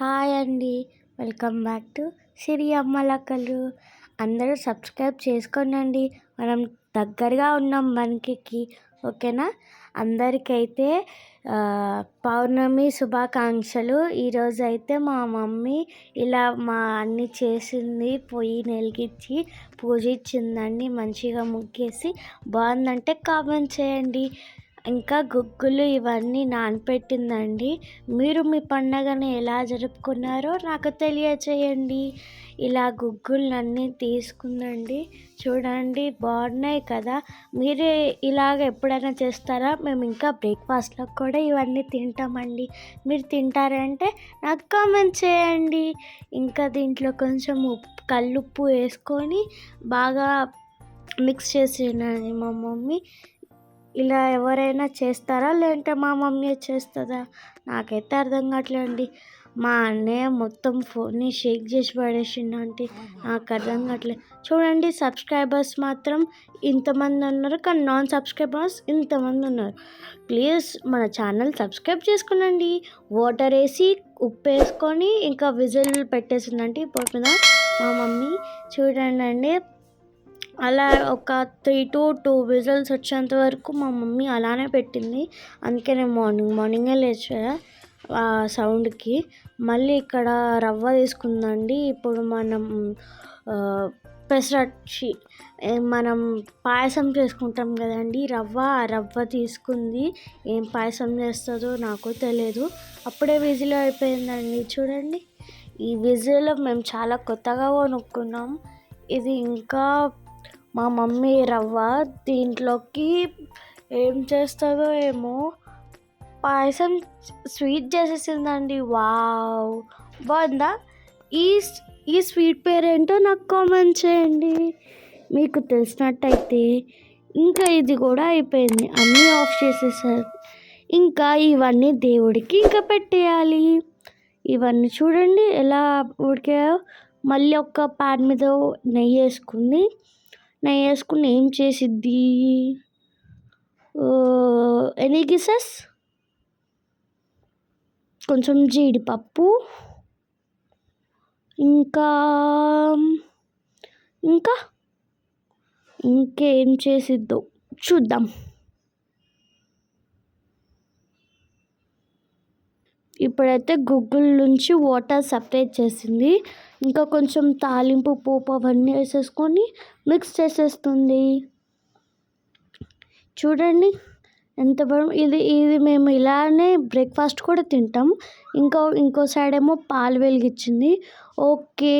Hi అండి. Welcome back to Siri అమ్మలక్కలు అందరూ సబ్స్క్రైబ్ చేసుకోనండి. మనం దగ్గరగా ఉన్నాం మనకి ఓకేనా? అందరికైతే పౌర్ణమి శుభాకాంక్షలు. ఈరోజు అయితే మా మమ్మీ ఇలా మా అన్ని చేసింది పొయ్యి నెలిగించి పూజ ఇచ్చిందండి మంచిగా ముగ్గేసి బాగుందంటే కామెంట్ చేయండి. ఇంకా గుగ్గులు ఇవన్నీ నానపెట్టిందండి. మీరు మీ పండగని ఎలా జరుపుకున్నారో నాకు తెలియచేయండి. ఇలా గుగ్గులన్నీ తీసుకుందండి. చూడండి బాగున్నాయి కదా. మీరే ఇలాగ ఎప్పుడైనా చేస్తారా? మేము ఇంకా బ్రేక్ఫాస్ట్లో కూడా ఇవన్నీ తింటామండి. మీరు తింటారంటే నాకు కామెంట్ చేయండి. ఇంకా దీంట్లో కొంచెం ఉప్పు కల్లుప్పు వేసుకొని బాగా మిక్స్ చేసినది మా మమ్మీ. ఇలా ఎవరైనా చేస్తారా? లేదంటే మా మమ్మీ చేస్తుందా? నాకైతే అర్థం కావట్లేదండి. మా అన్నయ్య మొత్తం ఫోన్ని షేక్ చేసి పడేసిండంటే నాకు అర్థం కావట్లేదు. చూడండి సబ్స్క్రైబర్స్ మాత్రం ఇంతమంది ఉన్నారు కానీ నాన్ సబ్స్క్రైబర్స్ ఇంతమంది ఉన్నారు. ప్లీజ్ మన ఛానల్ సబ్స్క్రైబ్ చేసుకునండి. వాటర్ వేసి ఉప్పు వేసుకొని ఇంకా విజిల్ పెట్టేసిందంటే ఇప్పుడు మీద మా మమ్మీ చూడండి అండి అలా ఒక త్రీ టు టూ విజిల్స్ వచ్చేంత వరకు మా మమ్మీ అలానే పెట్టింది. అందుకే నేను మార్నింగ్ మార్నింగే లేచా ఆ సౌండ్కి. మళ్ళీ ఇక్కడ రవ్వ తీసుకుందండి. ఇప్పుడు మనం పెసరచ్చి మనం పాయసం చేసుకుంటాం కదండి. రవ్వ ఆ రవ్వ తీసుకుంది. ఏం పాయసం చేస్తుందో నాకు తెలియదు అప్పుడే విజిల్ అయిపోయిందండి. చూడండి. ఈ విజిల్ మేము చాలా కొత్తగా కొనుక్కున్నాం. ఇది ఇంకా మా మమ్మీ రవ్వ దీంట్లోకి ఏం చేస్తుందో ఏమో పాయసం స్వీట్ చేసేసిందండి. వావ్. బాగుందా? ఈ ఈ స్వీట్ పేరేంటో నాకు కామెంట్ చేయండి. మీకు తెలిసినట్టయితే ఇంకా ఇది కూడా అయిపోయింది. అన్నీ ఆఫ్ చేసేసారు. ఇంకా ఇవన్నీ దేవుడికి ఇంకా పెట్టేయాలి. ఇవన్నీ చూడండి ఎలా ఉడికాయో. మళ్ళీ ఒక ప్యాన్ మీద నెయ్యి వేసుకుంది. నెయ్యి వేసుకుని ఏం చేసిద్ది? Any guesses? కొంచెం జీడిపప్పు. ఇంకా ఇంకా? ఇంకేం చేసిద్దో? చూద్దాం. ఇప్పుడైతే గుగ్గుల నుంచి వాటర్ సపరేట్ చేసింది. ఇంకా కొంచెం తాలింపు పోపు అవన్నీ వేసేసుకొని మిక్స్ చేసేస్తుంది. చూడండి ఎంత బాగా ఇది ఇది మేము ఇలానే బ్రేక్ఫాస్ట్ కూడా తింటాం. ఇంకో ఇంకో సైడ్ ఏమో పాలు వెలిగించింది. ఓకే.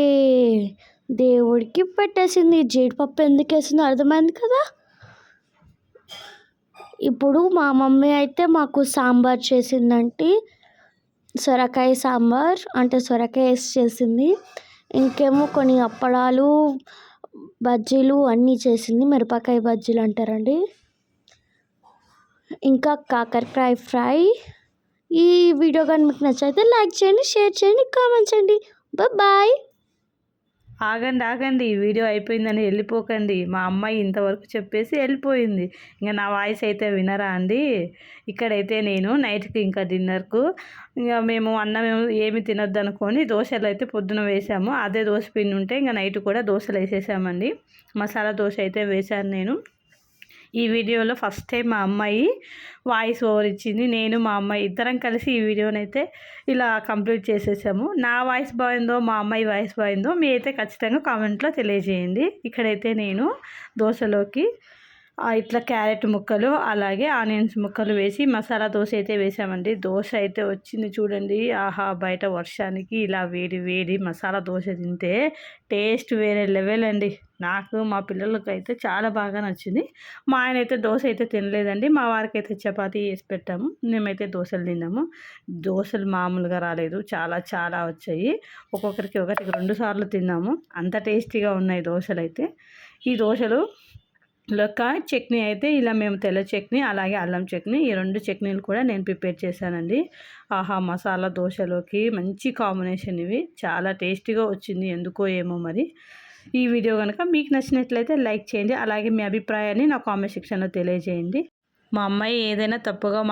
దేవుడికి పెట్టేసింది. జీడిపప్పు ఎందుకు వేసిందో అర్థమైంది కదా? ఇప్పుడు మా మమ్మీ అయితే మాకు సాంబార్ చేసిందంటే సొరకాయ సాంబార్ అంటే సొరకాయ వేసి చేసింది. ఇంకేమో కొన్ని అప్పడాలు బజ్జీలు అన్నీ చేసింది. మిరపకాయ బజ్జీలు అంటారండి. ఇంకా కాకరకాయ ఫ్రై. ఈ వీడియో కానీ మీకు నచ్చితే లైక్ చేయండి షేర్ చేయండి కామెంట్ చేయండి. బాయ్. ఆగండి ఆగండి వీడియో అయిపోయిందని వెళ్ళిపోకండి. మా అమ్మాయి ఇంతవరకు చెప్పేసి వెళ్ళిపోయింది. ఇంకా నా వాయిస్ అయితే వినరా అండి? ఇక్కడైతే నేను నైట్కి ఇంకా డిన్నర్కు ఇంకా మేము అన్నం ఏమి తినొద్దు అనుకొని దోశలు అయితే పొద్దున వేసాము. అదే దోశ పిండి ఉంటే ఇంకా నైట్ కూడా దోశలు వేసేసామండి. మసాలా దోశ అయితే వేశాను నేను. ఈ వీడియోలో ఫస్ట్ టైం మా అమ్మాయి వాయిస్ ఓవర్ ఇచ్చింది. నేను మా అమ్మాయి ఇద్దరం కలిసి ఈ వీడియోనైతే ఇలా కంప్లీట్ చేసేసాము. నా వాయిస్ బాగుందో మా అమ్మాయి వాయిస్ బాగుందో మీ అయితే ఖచ్చితంగా కామెంట్లో తెలియజేయండి. ఇక్కడైతే నేను దోశలోకి ఇట్లా క్యారెట్ ముక్కలు అలాగే ఆనియన్స్ ముక్కలు వేసి మసాలా దోశ అయితే వేసామండి. దోశ అయితే వచ్చింది చూడండి. ఆహా బయట వర్షానికి ఇలా వేడి వేడి మసాలా దోశ తింటే టేస్ట్ వేరే లెవెల్ అండి. నాకు మా పిల్లలకి అయితే చాలా బాగా నచ్చింది. మా ఆయన అయితే దోశ అయితే తినలేదండి. మా వారికి అయితే చపాతి వేసి పెట్టాము. మేమైతే దోశలు తిన్నాము. దోశలు మామూలుగా రాలేదు. చాలా చాలా వచ్చాయి. ఒక్కొక్కరికి ఒకరికి రెండు సార్లు తిన్నాము. అంత టేస్టీగా ఉన్నాయి దోశలు అయితే. ఈ దోశలు లొక్క చట్నీ అయితే ఇలా మేము తెల్ల చట్నీ అలాగే అల్లం చట్నీ ఈ రెండు చట్నీలు కూడా నేను ప్రిపేర్ చేశానండి. ఆహా మసాలా దోశలోకి మంచి కాంబినేషన్ ఇవి. చాలా టేస్టీగా వచ్చింది ఎందుకో ఏమో మరి. ఈ వీడియో కనుక మీకు నచ్చినట్లయితే లైక్ చేయండి అలాగే మీ అభిప్రాయాన్ని నా కామెంట్ సెక్షన్లో తెలియజేయండి. మా అమ్మాయి ఏదైనా తప్పుగా